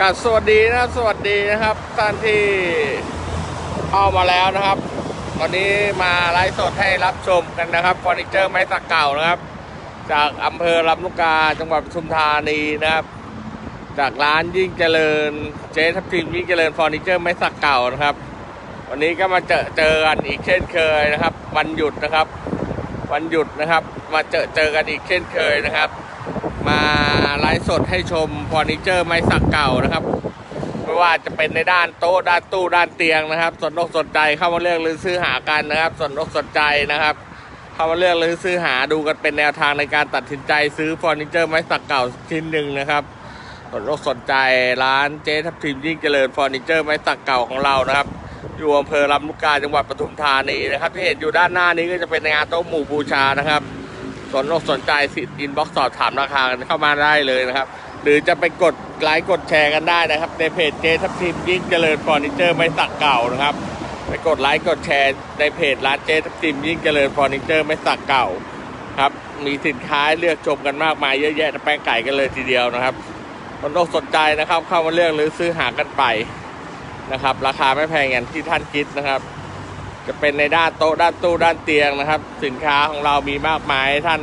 กับสวัสดีนะครับ สวัสดีนะครับท่านที่ เข้ามาแล้วนะครับวันนี้มาไลฟ์สดให้รับชมกันนะครับเฟอร์นิเจอร์ไม้สักเก่านะครับ จากอำเภอลำลูกกาจังหวัดปทุมธานีนะครับ จากร้านยิ่งเจริญเจ๊ทับทิมยิ่งเจริญเฟอร์นิเจอร์ไม้สักเก่านะครับ วันนี้ก็มาเจอเจอกันอีกเช่นเคยนะครับ วันหยุดนะครับ วันหยุดนะครับ มาเจอเจอกันอีกเช่นเคยนะครับ มาไลฟ์สดให้ชมเฟอร์นิเจอร์ไม้สักเก่านะครับ ไม่ว่าจะเป็นในด้านโต๊ะด้านตู้ด้านเตียงนะครับ สนอกสนใจเข้ามาเลือกหรือซื้อหากันนะครับ สนอกสนใจนะครับ เข้ามาเลือกหรือซื้อหาดูกันเป็นแนวทางในการตัดสินใจซื้อเฟอร์นิเจอร์ไม้สักเก่าชิ้นหนึ่งนะครับสนอกสนใจร้านเจ๊ทับทิมยิ่งเจริญเฟอร์นิเจอร์ไม้สักเก่าของเรานะครับอยู่อำเภอลำลูกกาจังหวัดปทุมธานีนะครับ ที่เห็นอยู่ด้านหน้านี้ก็จะเป็นงานโต๊ะหมู่บูชานะครับ สนอกสนใจสิทธิ์อินบ็อกซ์สอบถามราคากันเข้ามาได้เลยนะครับ หรือจะไปกด ไลค์กดแชร์กันได้นะครับ ในเพจเจทับทิมยิ่งเจริญเฟอร์นิเจอร์ไม้สักเก่านะครับ ไปกดไลค์กดแชร์ในเพจร้านเจทับทิมยิ่งเจริญเฟอร์นิเจอร์ไม้สักเก่าครับ มีสินค้าเลือกชมกันมากมายเยอะแยะแป้งไก่กันเลยทีเดียวนะครับคนอกสนใจนะครับ เข้ามาเลือกหรือซื้อหากันไปนะครับ ราคาไม่แพงอย่างที่ท่านคิดนะครับ จะเป็นในด้านโต๊ะด้านตู้ด้านเตียงนะครับ สินค้าของเรามีมากมายท่าน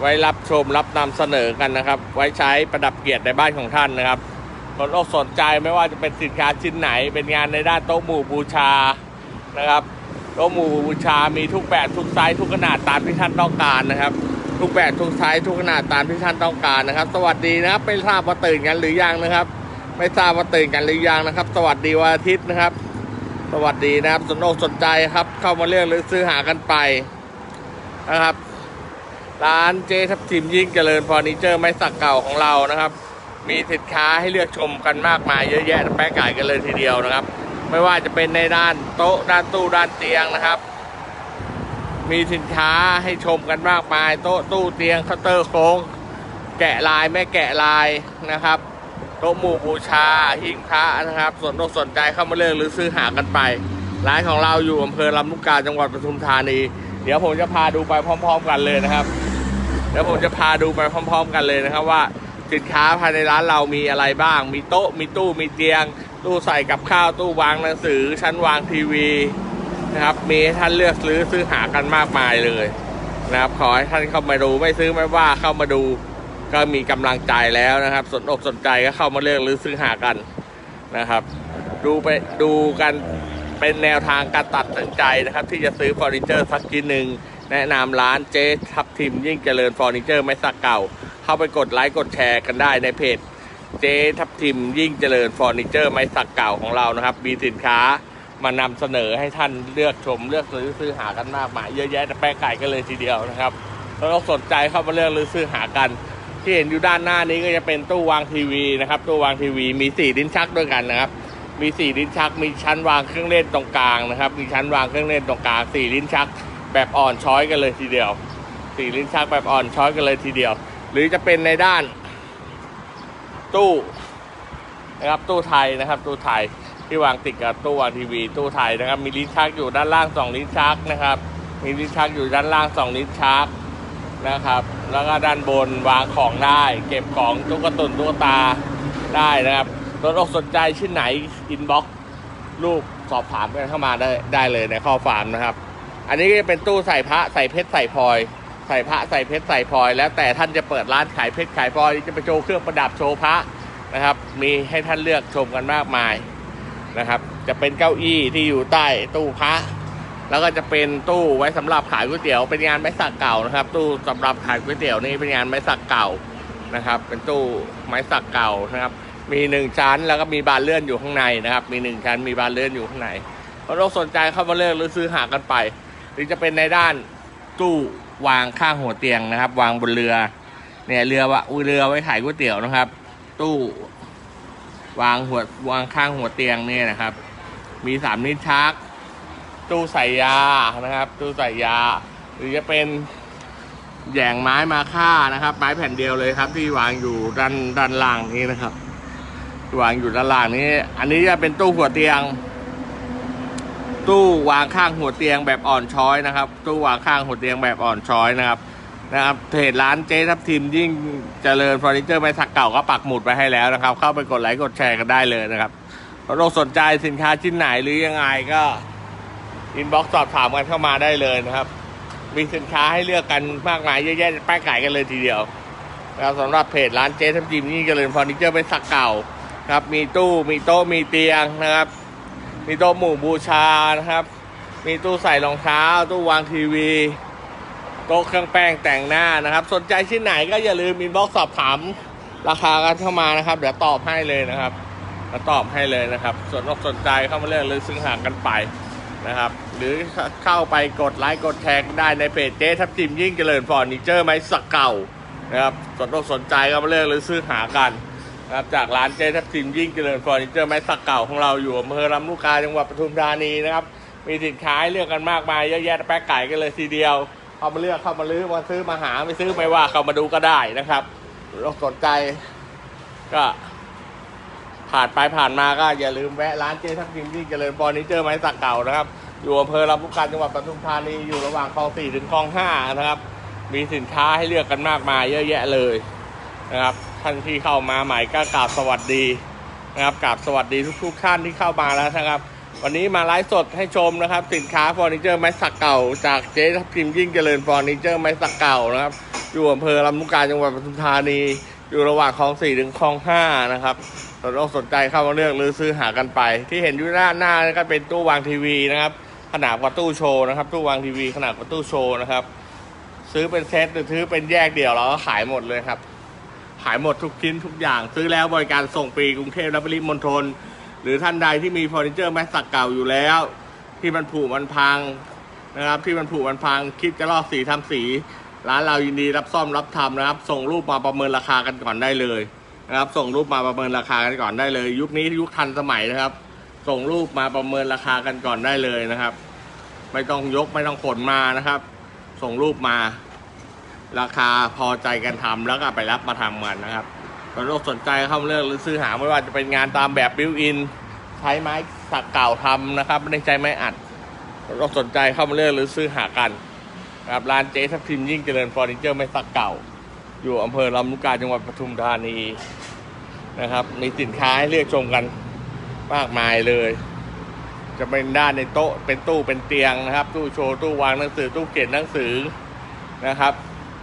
ไว้รับชมรับนำเสนอกันนะครับ ไว้ใช้ประดับเกียรติในบ้านของท่านนะครับคนอกสนใจไม่ว่าจะเป็นสินค้าชิ้นไหน เป็นงานในด้านโต๊ะหมู่บูชานะครับโต๊ะหมู่บูชามีทุกแบบทุกไซส์ทุกขนาดตามที่ท่านต้องการนะครับ ทุกแบบทุกไซส์ทุกขนาดตามที่ท่านต้องการนะครับ สวัสดีนะครับไม่ทราบว่าตื่นกันหรือยังนะครับ ไม่ทราบว่าตื่นกันหรือยังนะครับ สวัสดีวันอาทิตย์นะครับ สวัสดีนะครับสนอกสนใจครับ เข้ามาเลือกหรือซื้อหากันไปนะครับ ร้านเจทับทิมยิ่งเจริญเฟอร์นิเจอร์ไม้สักเก่าของเรานะครับ มีสินค้าให้เลือกชมกันมากมายเยอะแยะแป้งไก่กันเลยทีเดียวนะครับ ไม่ว่าจะเป็นในด้านโต๊ะด้านตู้ด้านเตียงนะครับ มีสินค้าให้ชมกันมากมาย โต๊ะตู้เตียงเคาน์เตอร์โค้ง แกะลายไม่แกะลายนะครับโต๊ะหมู่บูชาหิ้งพระนะครับสนอกสนใจเข้ามาเลือกหรือซื้อหากันไปร้านของเราอยู่อำเภอลำลูกกาจังหวัดปทุมธานี เดี๋ยวผมจะพาดูไปพร้อม ๆ กันเลยนะครับ เดี๋ยวผมจะพาดูไปพร้อม ๆ กันเลยนะครับว่าสินค้าภายในร้านเรามีอะไรบ้าง มีโต๊ะ มีตู้ มีเตียง ตู้ใส่กับข้าว ตู้วางหนังสือ ชั้นวางทีวีนะครับ มีให้ท่านเลือกซื้อซื้อหากันมากมายเลยนะครับ ขอให้ท่านเข้ามาดูไม่ซื้อไม่ว่าเข้ามาดูก็มีกำลังใจแล้วนะครับ สนอกสนใจก็เข้ามาเลือกหรือซื้อหากันนะครับ ดูไปดูกันเป็นแนวทางการตัดสินใจนะครับ ที่จะซื้อเฟอร์นิเจอร์สักทีหนึ่ง แนะนำร้านเจ๊ทับทิมยิ่งเจริญเฟอร์นิเจอร์ไม้สักเก่า เข้าไปกดไลค์กดแชร์กันได้ในเพจเจ๊ทับทิมยิ่งเจริญเฟอร์นิเจอร์ไม้สักเก่าของเรานะครับ มีสินค้ามานำเสนอให้ท่านเลือกชมเลือกซื้อซื้อหากันมากมายเยอะแยะแต่แป้งไก่กันเลยทีเดียวนะครับแล้วสนใจเข้ามาเลือกหรือซื้อหากัน ที่เห็นอยู่ด้านหน้านี้ก็จะเป็นตู้วางทีวีนะครับ ตู้วางทีวีมีสี่ลิ้นชักด้วยกันนะครับ มีสี่ลิ้นชัก มีชั้นวางเครื่องเล่นตรงกลางนะครับ มีชั้นวางเครื่องเล่นตรงกลางสี่ลิ้นชัก แบบอ่อนช้อยกันเลยทีเดียว สี่ลิ้นชักแบบอ่อนช้อยกันเลยทีเดียว หรือจะเป็นในด้านตู้นะครับตู้ไทยนะครับตู้ไทยที่วางติดกับตู้วางทีวี ตู้ไทยนะครับ มีลิ้นชักอยู่ด้านล่างสองลิ้นชักนะครับ มีลิ้นชักอยู่ด้านล่างสองลิ้นชักนะครับ แล้วก็ด้านบนวางของได้ เก็บของตุ๊กตุนตุ๊กตาได้นะครับรถอกสนใจชิ้นไหนอินบ็อกซ์รูปสอบถามกันเข้ามาได้ได้เลยในข้อความนะครับ อันนี้ก็จะเป็นตู้ใส่พระใส่เพชรใส่พลอย ใส่พระใส่เพชรใส่พลอย แล้วแต่ท่านจะเปิดร้านขายเพชรขายพลอยจะไปโชว์เครื่องประดับโชว์พระนะครับ มีให้ท่านเลือกชมกันมากมายนะครับ จะเป็นเก้าอี้ที่อยู่ใต้ตู้พระแล้วก็จะเป็นตู้ไว้สำหรับขายก๋วยเตี๋ยวเป็นงานไม้สักเก่านะครับ ตู้สำหรับขายก๋วยเตี๋ยวนี่เป็นงานไม้สักเก่านะครับ เป็นตู้ไม้สักเก่านะครับ มีหนึ่งชั้นแล้วก็มีบานเลื่อนอยู่ข้างในนะครับ มีหนึ่งชั้นมีบานเลื่อนอยู่ข้างในเพราะเราสนใจเข้ามาเลือกหรือซื้อหากันไป รือจะเป็นในด้านตู้วางข้างหัวเตียงนะครับ วางบนเรือเนี่ยเรือวะเรือไว้ขายก๋วยเตี๋ยวนะครับ ตู้ วางหัววางข้างหัวเตียงเนี่ยนะครับ มีสามนิ้นชัก ตู้ใส่ยานะครับ ตู้ใส่ยา หรือจะเป็นแย่งไม้มาค่านะครับ ไม้แผ่นเดียวเลยครับ ที่วางอยู่ด้านด้านล่างนี้นะครับ วางอยู่ด้านล่างนี้ อันนี้จะเป็นตู้หัวเตียง ตู้วางข้างหัวเตียงแบบอ่อนช้อยนะครับ ตู้วางข้างหัวเตียงแบบอ่อนช้อยนะครับนะครับเพจร้านเจ๊ทับทิมยิ่งเจริญเฟอร์นิเจอร์ไม้สักเก่าก็ปักหมุดไปให้แล้วนะครับ เข้าไปกดไลค์กดแชร์กันได้เลยนะครับถ้าเราสนใจสินค้าชิ้นไหนหรือยังไงก็อินบ็อกซ์สอบถามกันเข้ามาได้เลยนะครับ มีสินค้าให้เลือกกันมากมายเยอะแยะป้ายขายกันเลยทีเดียวนะครับสำหรับเพจร้านเจ๊ทับทิมยิ่งเจริญเฟอร์นิเจอร์ไม้สักเก่าครับมีตู้มีโต๊ะมีเตียงนะครับ มีโต๊ะหมู่บูชานะครับ มีตู้ใส่รองเท้า ตู้วางทีวี โต๊ะเครื่องแป้งแต่งหน้านะครับ สนใจชิ้นไหนก็อย่าลืมอินบ็อกสอบถามราคากันเข้ามานะครับ เดี๋ยวตอบให้เลยนะครับมาตอบให้เลยนะครับ ส่วนนอกสนใจเข้ามาเลือกเลยซึ่งหากันไปนะครับ หรือเข้าไปกดไลค์กดแชร์ได้ในเพจเจ๊ทับทิมยิ่งเจริญฟอร์นิเจอร์ไม้สักเก่านะครับส่วนนอกสนใจก็มาเลือกเลยซื้อหากัน นะครับจากร้านเจ๊ทับทิมยิ่งเจริญฟอร์นิเจอร์ไม้สักเก่าของเราอยู่อำเภอลำลูกกาจังหวัดปทุมธานีนะครับ มีสินค้าให้เลือกกันมากมายเยอะแยะแป๊กไก่กันเลยทีเดียวเข้ามาเลือกเข้ามาลื้อมาซื้อมาหาไม่ซื้อไม่ว่าเข้ามาดูก็ได้นะครับเราสนใจ ก็ ผ่านไปผ่านมาก็อย่าลืมแวะร้านเจ๊ทับทิมที่งเจริญฟอร์นิเจอร์ไม้สักเก่านะครับอยู่อำเภอลำลูกกาจังหวัดปทุมธานีอยู่ระหว่างคลองสี่ถึงคลองห้านะครับ มีสินค้าให้เลือกกันมากมายเยอะแยะเลยนะครับ ท่านที่เข้ามาใหม่ก็กราบสวัสดีนะครับกราบสวัสดีทุกๆท่านที่เข้ามาแล้วนะครับ วันนี้มาไลฟ์สดให้ชมนะครับ สินค้าเฟอร์นิเจอร์ไม้สักเก่า จากเจ๊ทับทิมยิ่งเจริญเฟอร์นิเจอร์ไม้สักเก่านะครับอยู่อำเภอลำลูกกาจังหวัดปทุมธานี อยู่ระหว่างคลองสี่ถึงคลองห้านะครับสนอกสนใจเข้ามาเลือกหรือซื้อหากันไป ที่เห็นอยู่หน้าหน้าก็เป็นตู้วางทีวีนะครับ ขนาดกว่าตู้โชว์นะครับ ตู้วางทีวีขนาดกว่าตู้โชว์นะครับ ซื้อเป็นเซตหรือซื้อเป็นแยกเดี่ยวเราก็ขายหมดเลยครับ ขายหมดทุกชิ้นทุกอย่าง ซื้อแล้วบริการส่งฟรีกรุงเทพและปริมณฑลหรือท่านใดที่มีเฟอร์นิเจอร์ไม้สักเก่าอยู่แล้ว ที่มันผุมันพังนะครับ ที่มันผุมันพังคิดจะลอกสีทำสี ร้านเรายินดีรับซ่อมรับทำนะครับ ส่งรูปมาประเมินราคากันก่อนได้เลยนะครับ ส่งรูปมาประเมินราคากันก่อนได้เลย ยุคนี้ยุคทันสมัยนะครับ ส่งรูปมาประเมินราคากันก่อนได้เลยนะครับ ไม่ต้องยกไม่ต้องขนมานะครับ ส่งรูปมา ราคาพอใจกันทำแล้วก็ไปรับมาทำกันนะครับสำหรับสนใจเข้ามาเลือกหรือซื้อหาไม่ว่าจะเป็นงานตามแบบบิวอิน ใช้ไม้สักเก่าทำนะครับ ไม่ได้ใช้ไม้อัดสำหรับสนใจเข้ามาเลือกหรือซื้อหากันครับร้านเจ๊ทับทิมยิ่งเจริญเฟอร์นิเจอร์ไม้สักเก่า อยู่อำเภอลำลูกกาจังหวัดปทุมธานีนะครับ มีสินค้าให้เลือกชมกันมากมายเลย จะเป็นด้านในโต๊ะเป็นตู้เป็นเตียงนะครับ ตู้โชว์ตู้วางหนังสือตู้เขียนหนังสือนะครับ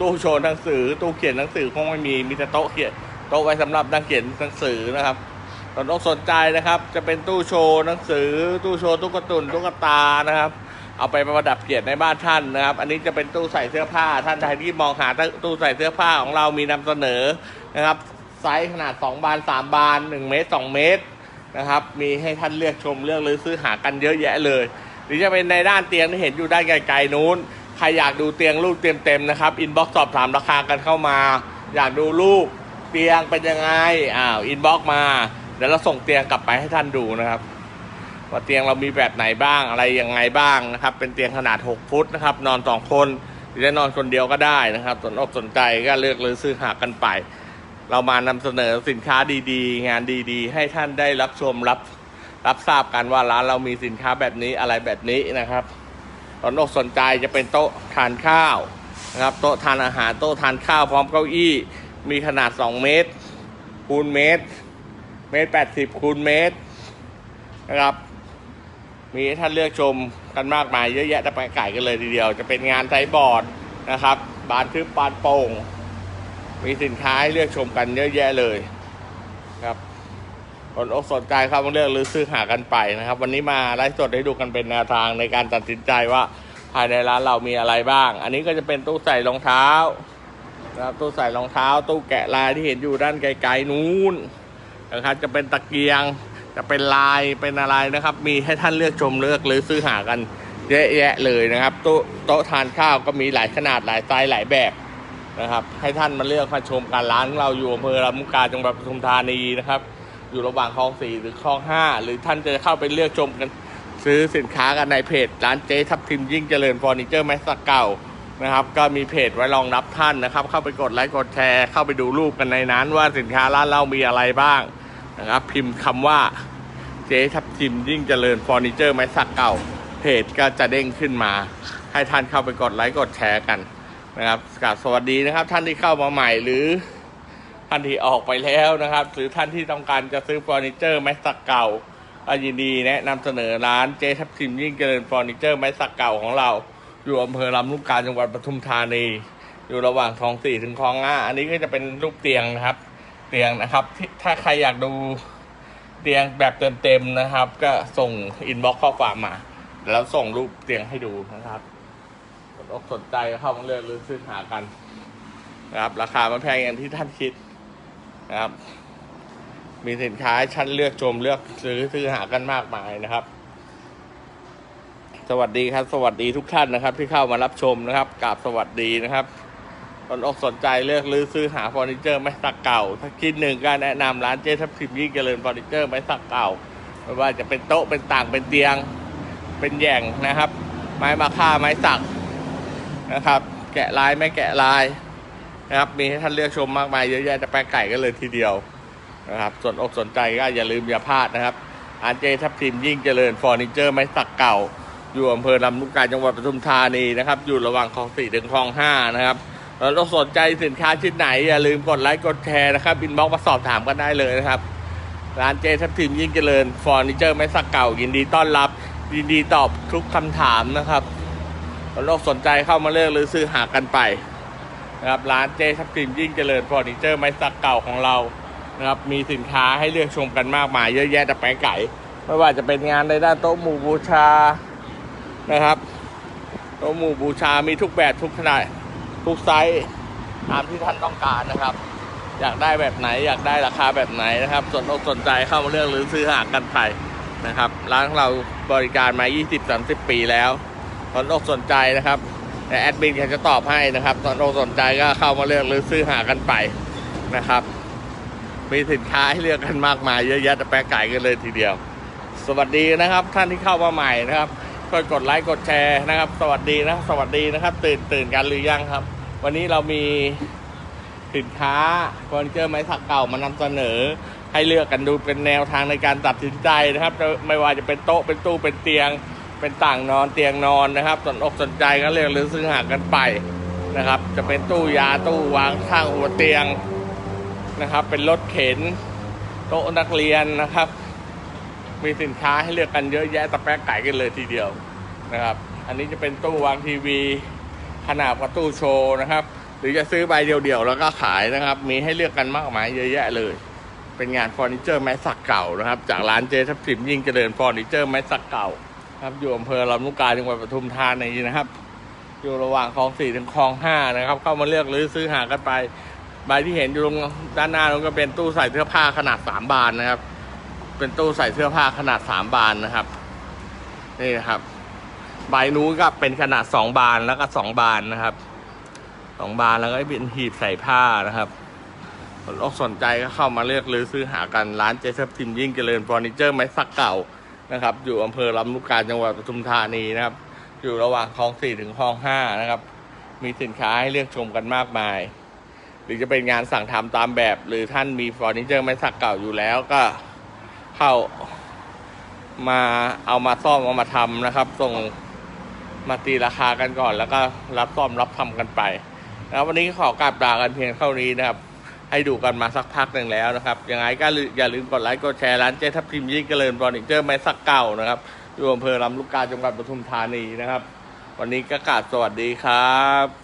ตู้โชว์หนังสือ ตู้เขียนหนังสือคงไม่มีมีแต่โต๊ะเขียนโต๊ะไว้สำหรับนักเขียนหนังสือนะครับต้องสนใจนะครับ จะเป็นตู้โชว์หนังสือ ตู้โชว์ตุ๊กตุนตุ๊กตานะครับ เอาไปประดับเกียรติในบ้านท่านนะครับ อันนี้จะเป็นตู้ใส่เสื้อผ้า ท่านใดที่มองหาตู้ใส่เสื้อผ้าของเรามีนำเสนอนะครับ ไซส์ขนาด 2 บาน 3 บาน 1 เมตร 2 เมตรนะครับ มีให้ท่านเลือกชมเลือกหรือซื้อหากันเยอะแยะเลย หรือจะเป็นในด้านเตียงที่เห็นอยู่ด้านไกลๆนู้น รอยากดูเตียงรูปเต็มๆนะครับอินบ็อกซ์สอบถามราคากันเข้ามา อยากดูรูปเตียงเป็นยังไงอ้าวอินบ็อกซ์มาเดี๋ยวเราส่งเตียงกลับไปให้ท่านดูนะครับว่าเตียงเรามีแบบไหนบ้างอะไรยังไงบ้างนะครับ เป็นเตียงขนาด 6 ฟุตนะครับ นอนสองคนหรือจะนอนคนเดียวก็ได้นะครับ สนอกสนใจก็เลือกหรือซื้อหากันไป เรามานำเสนอสินค้าดีๆ งานดีๆ ให้ท่านได้รับชมรับรับทราบกันว่าร้านเรามีสินค้าแบบนี้อะไรแบบนี้นะครับ สนอกสนใจจะเป็นโต๊ะทานข้าวนะครับโต๊ะทานอาหารโต๊ะทานข้าวพร้อมเก้าอี้ มีขนาด 2 เมตรคูณเมตร เมตร 80คูณเมตรนะครับมีให้ท่านเลือกชมกันมากมายเยอะแยะแต่ไปไก่กันเลยทีเดียว จะเป็นงานไซบอร์ดนะครับ บานทึบบานโป่ง มีสินค้าให้เลือกชมกันเยอะแยะเลยครับ คนอกสนใจเข้ามาเลือกหรือซื้อหากันไปนะครับ วันนี้มาไลฟ์สดให้ดูกันเป็นแนวทางในการตัดสินใจว่าภายในร้านเรามีอะไรบ้าง อันนี้ก็จะเป็นตู้ใส่รองเท้านะครับตู้ใส่รองเท้า ตู้แกะลายที่เห็นอยู่ด้านไกลๆนู้นนะครับจะเป็นตะเกียง จะเป็นลายเป็นอะไรนะครับ มีให้ท่านเลือกชมเลือกหรือซื้อหากันเยอะแยะเลยนะครับโต๊ะโต๊ะทานข้าวก็มีหลายขนาดหลายไซส์หลายแบบนะครับ ให้ท่านมาเลือกมาชมกันร้านของเราอยู่อำเภอลำลูกกาจังหวัดปทุมธานีนะครับ อยู่ระหว่างคลองสี่หรือคลองห้าหรือท่านจะเข้าไปเลือกชมกันซื้อสินค้ากันในเพจร้านเจ๊ทับทิมยิ่งเจริญเฟอร์นิเจอร์ไม้สักเก่านะครับ ก็มีเพจไว้รองรับท่านนะครับ เข้าไปกดไลค์กดแชร์เข้าไปดูรูปกันในนั้น ว่าสินค้าร้านเรามีอะไรบ้างนะครับ พิมพ์คำว่าเจ๊ทับทิมยิ่งเจริญเฟอร์นิเจอร์ไม้สักเก่า เพจก็จะเด้งขึ้นมา ให้ท่านเข้าไปกดไลค์กดแชร์กันนะครับกราบสวัสดีนะครับ ท่านที่เข้ามาใหม่หรือ ท่านที่ออกไปแล้วนะครับ หรือท่านที่ต้องการจะซื้อเฟอร์นิเจอร์ไม้สักเก่าก็ยินดีแนะนำเสนอร้านเจทับทิมยิ่งเจริญเฟอร์นิเจอร์ไม้สักเก่าของเรา อยู่อำเภอลำลูกกาจังหวัดปทุมธานี อยู่ระหว่างคลองสี่ถึงคลองห้าอันนี้ก็จะเป็นรูปเตียงนะครับ เตียงนะครับถ้าใครอยากดูเตียงแบบเต็มๆนะครับ ก็ส่งอินบ็อกซ์ข้อความมา แล้วส่งรูปเตียงให้ดูนะครับสนอกสนใจเข้ามาเลือกหรือซื้อหากันนะครับ ราคาไม่แพงอย่างที่ท่านคิด นะครับ มีสินค้าให้นเลือกชมเลือกซื้อซื้อหากันมากมายนะครับ สวัสดีครับ สวัสดีทุกท่านนะครับ ที่เข้ามารับชมนะครับกราบสวัสดีนะครับสนอกสนใจเลือกหรือซื้อหาเฟอร์นิเจอร์ไม้สักเก่า ถ้าคิดหนึ่งก็แนะนำร้านเจ๊ทับทิมยิ่งเจริญเฟอร์นิเจอร์ไม้สักเก่าไม่ว่าจะเป็นโต๊ะเป็นต่างเป็นเตียง เป็นแย่งนะครับ ไม้มาค่าไม้สักนะครับ แกะลายไม่แกะลาย นะครับ มีให้ท่านเลือกชมมากมายเยอะแยะจะแปลงไก่กันเลยทีเดียวนะครับส่วนอกสนใจก็อย่าลืมอย่าพลาดนะครับร้านเจทับทิมยิ่งเจริญเฟอร์นิเจอร์ไม้สักเก่า อยู่อำเภอลำลูกกาจังหวัดปทุมธานีนะครับ อยู่ระหว่างคลองสี่ถึงคลองห้านะครับแล้วถ้าสนใจสินค้าชิ้นไหน อย่าลืมกดไลค์กดแชร์นะครับบินบ็อกมาสอบถามกันได้เลยนะครับ ร้านเจทับทิมยิ่งเจริญเฟอร์นิเจอร์ไม้สักเก่ายินดีต้อนรับยินดีตอบทุกคำถามนะครับแล้วถ้าสนใจเข้ามาเลือกหรือซื้อหากันไป นะครับร้านเจทับทิมยิ่งเจริญเฟอร์นิเจอร์ไม้สักเก่าของเรานะครับมีสินค้าให้เลือกชมกันมากมายเยอะแยะแต่แปลงไก่ ไม่ว่าจะเป็นงานในด้านโต๊ะหมู่บูชานะครับโต๊ะหมู่บูชามีทุกแบบทุกขนาดทุกไซส์ตามที่ท่านต้องการนะครับ อยากได้แบบไหนอยากได้ราคาแบบไหนนะครับสนอกสนใจเข้ามาเลือกหรือซื้อหากันไปนะครับร้านของเราบริการมา 20-30 ปีแล้วสนอกสนใจนะครับ แต่แอดมินเขาจะตอบให้นะครับสนสนใจก็เข้ามาเลือกหรือซื้อหากันไปนะครับ มีสินค้าให้เลือกกันมากมายเยอะแยะแต่แปลงไก่กันเลยทีเดียว สวัสดีนะครับ ท่านที่เข้ามาใหม่นะครับก็กดไลค์กดแชร์นะครับ สวัสดีนะสวัสดีนะครับ ตื่นตื่นกันหรือยังครับ วันนี้เรามีสินค้าเฟอร์นิเจอร์ไม้สักเก่ามานำเสนอ ให้เลือกกันดูเป็นแนวทางในการตัดสินใจนะครับจะไม่ว่าจะเป็นโต๊ะเป็นตู้เป็นเตียง เป็นต่างนอนเตียงนอนนะครับ สนอกสนใจก็เลือกหรือซื้อหากันไปนะครับ จะเป็นตู้ยาตู้วางข้างหัวเตียงนะครับ เป็นรถเข็นโต๊ะนักเรียนนะครับ มีสินค้าให้เลือกกันเยอะแยะตะแป๊กไก่กันเลยทีเดียวนะครับ อันนี้จะเป็นตู้วางทีวี ขนาดกับตู้โชว์นะครับ หรือจะซื้อใบเดียวๆแล้วก็ขายนะครับ มีให้เลือกกันมากมายเยอะแยะเลย เป็นงานเฟอร์นิเจอร์ไม้สักเก่านะครับ จากร้านเจทับทิมยิ่งเจริญเฟอร์นิเจอร์ไม้สักเก่า ครับอยู่อำเภอลำลูกกาจังหวัดปทุมธานีนะครับ อยู่ระหว่างคลองสี่ถึงคลองห้านะครับ เข้ามาเลือกหรือซื้อหากันไปใบที่เห็นอยู่ตรงด้านหน้านั้นก็เป็นตู้ใส่เสื้อผ้าขนาดสามบานนะครับ เป็นตู้ใส่เสื้อผ้าขนาดสามบานนะครับนี่นะครับ ใบนู้นก็เป็นขนาดสองบานแล้วก็สองบานนะครับสองบานแล้วก็เป็นหีบใส่ผ้านะครับสนอกสนใจก็เข้ามาเลือกหรือซื้อหากันร้านเจสับทิมยิ่งเจริญเฟอร์นิเจอร์ไม้สักเก่า นะครับ อยู่อำเภอลำลูกกาจังหวัดปทุมธานีนะครับ อยู่ระหว่างคลองสี่ถึงคลองห้านะครับ มีสินค้าให้เลือกชมกันมากมาย หรือจะเป็นงานสั่งทำตามแบบ หรือท่านมีเฟอร์นิเจอร์ไม้สักเก่าอยู่แล้วก็เข้ามาเอามาซ่อมเอามาทำนะครับ ส่งมาตีราคากันก่อน แล้วก็รับซ่อมรับทำกันไปนะครับวันนี้ขอกราบลากันเพียงเท่านี้นะครับ ให้ดูกันมาสักพักหนึ่งแล้วนะครับยังไงก็อย่าลืมกดไลค์กดแชร์ร้านเจ๊ทับทิมยิ่งเจริญบอลอีกเจอไม้สักเก่านะครับอยู่อำเภอลำลูกกาจังหวัดปทุมธานีนะครับ วันนี้ก็กราบสวัสดีครับ